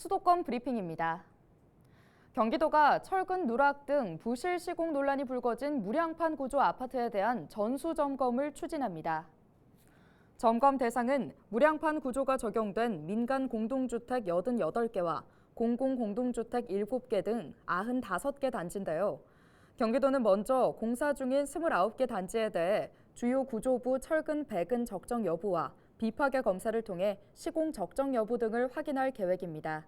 수도권 브리핑입니다. 경기도가 철근 누락 등 부실 시공 논란이 불거진 무량판 구조 아파트에 대한 전수 점검을 추진합니다. 점검 대상은 무량판 구조가 적용된 민간 공동주택 88개와 공공 공동주택 7개 등 95개 단지인데요. 경기도는 먼저 공사 중인 29개 단지에 대해 주요 구조부 철근 배근 적정 여부와 비파괴 검사를 통해 시공 적정 여부 등을 확인할 계획입니다.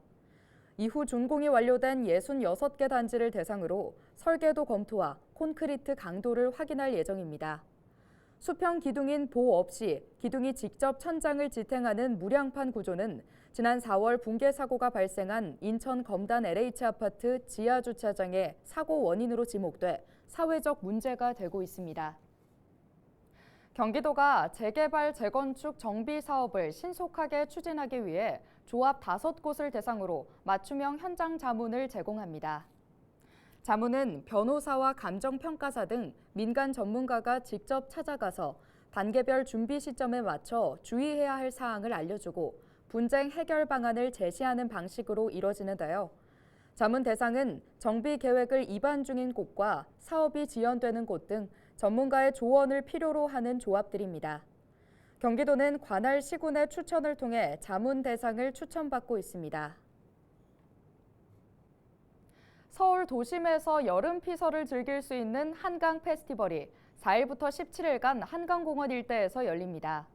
이후 준공이 완료된 66개 단지를 대상으로 설계도 검토와 콘크리트 강도를 확인할 예정입니다. 수평 기둥인 보 없이 기둥이 직접 천장을 지탱하는 무량판 구조는 지난 4월 붕괴 사고가 발생한 인천 검단 LH 아파트 지하 주차장의 사고 원인으로 지목돼 사회적 문제가 되고 있습니다. 경기도가 재개발, 재건축, 정비 사업을 신속하게 추진하기 위해 조합 다섯 곳을 대상으로 맞춤형 현장 자문을 제공합니다. 자문은 변호사와 감정평가사 등 민간 전문가가 직접 찾아가서 단계별 준비 시점에 맞춰 주의해야 할 사항을 알려주고 분쟁 해결 방안을 제시하는 방식으로 이뤄지는데요. 자문 대상은 정비 계획을 입안 중인 곳과 사업이 지연되는 곳 등 전문가의 조언을 필요로 하는 조합들입니다. 경기도는 관할 시군의 추천을 통해 자문 대상을 추천받고 있습니다. 서울 도심에서 여름 피서를 즐길 수 있는 한강 페스티벌이 4일부터 17일간 한강공원 일대에서 열립니다.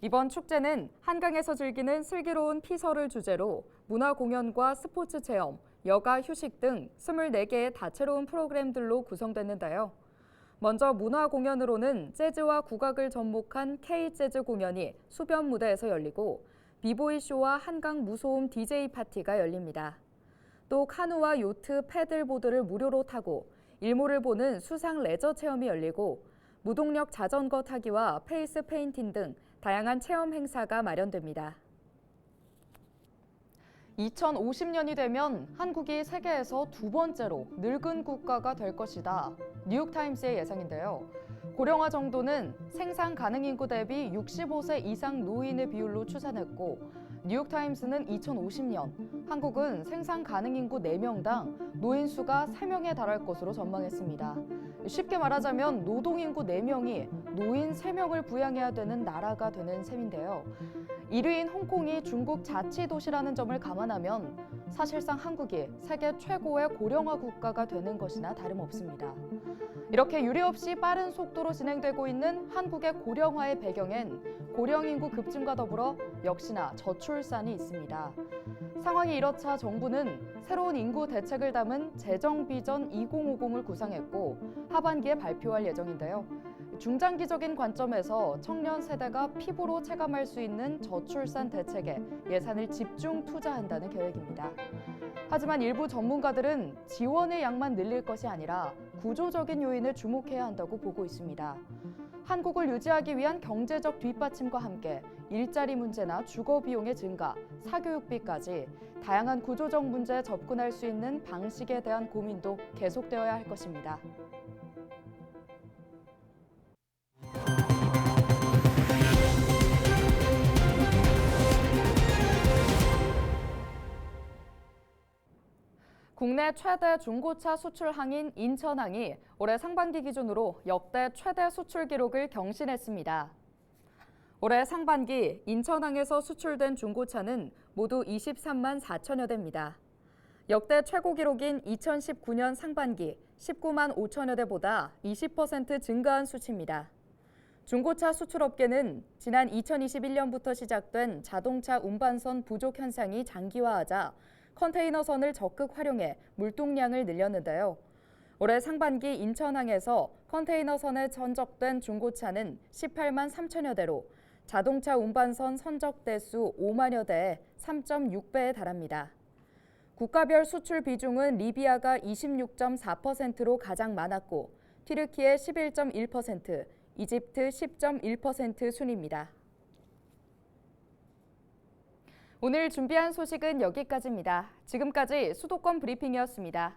이번 축제는 한강에서 즐기는 슬기로운 피서를 주제로 문화 공연과 스포츠 체험, 여가 휴식 등 24개의 다채로운 프로그램들로 구성됐는데요. 먼저 문화 공연으로는 재즈와 국악을 접목한 K-재즈 공연이 수변 무대에서 열리고 비보이 쇼와 한강 무소음 DJ 파티가 열립니다. 또 카누와 요트, 패들보드를 무료로 타고 일몰을 보는 수상 레저 체험이 열리고 무동력 자전거 타기와 페이스 페인팅 등 다양한 체험 행사가 마련됩니다. 2050년이 되면 한국이 세계에서 두 번째로 늙은 국가가 될 것이다. 뉴욕타임스의 예상인데요. 고령화 정도는 생산 가능 인구 대비 65세 이상 노인의 비율로 추산했고 뉴욕타임스는 2050년 한국은 생산 가능 인구 4명당 노인 수가 3명에 달할 것으로 전망했습니다. 쉽게 말하자면 노동 인구 4명이 노인 3명을 부양해야 되는 나라가 되는 셈인데요. 1위인 홍콩이 중국 자치 도시라는 점을 감안하면 사실상 한국이 세계 최고의 고령화 국가가 되는 것이나 다름없습니다. 이렇게 유례없이 빠른 속도로 진행되고 있는 한국의 고령화의 배경엔 고령 인구 급증과 더불어 역시나 저출산이 있습니다. 상황이 이렇자 정부는 새로운 인구 대책을 담은 재정 비전 2050을 구상했고 하반기에 발표할 예정인데요. 중장기적인 관점에서 청년 세대가 피부로 체감할 수 있는 저출산 대책에 예산을 집중 투자한다는 계획입니다. 하지만 일부 전문가들은 지원의 양만 늘릴 것이 아니라 구조적인 요인을 주목해야 한다고 보고 있습니다. 한국을 유지하기 위한 경제적 뒷받침과 함께 일자리 문제나 주거 비용의 증가, 사교육비까지 다양한 구조적 문제에 접근할 수 있는 방식에 대한 고민도 계속되어야 할 것입니다. 국내 최대 중고차 수출 항인 인천항이 올해 상반기 기준으로 역대 최대 수출 기록을 경신했습니다. 올해 상반기 인천항에서 수출된 중고차는 모두 23만 4천여 대입니다. 역대 최고 기록인 2019년 상반기 19만 5천여 대보다 20% 증가한 수치입니다. 중고차 수출업계는 지난 2021년부터 시작된 자동차 운반선 부족 현상이 장기화하자 컨테이너선을 적극 활용해 물동량을 늘렸는데요. 올해 상반기 인천항에서 컨테이너선에 전적된 중고차는 18만 3천여 대로 자동차 운반선 선적 대수 5만여 대에 3.6배에 달합니다. 국가별 수출 비중은 리비아가 26.4%로 가장 많았고 튀르키예 11.1%, 이집트 10.1% 순입니다. 오늘 준비한 소식은 여기까지입니다. 지금까지 수도권 브리핑이었습니다.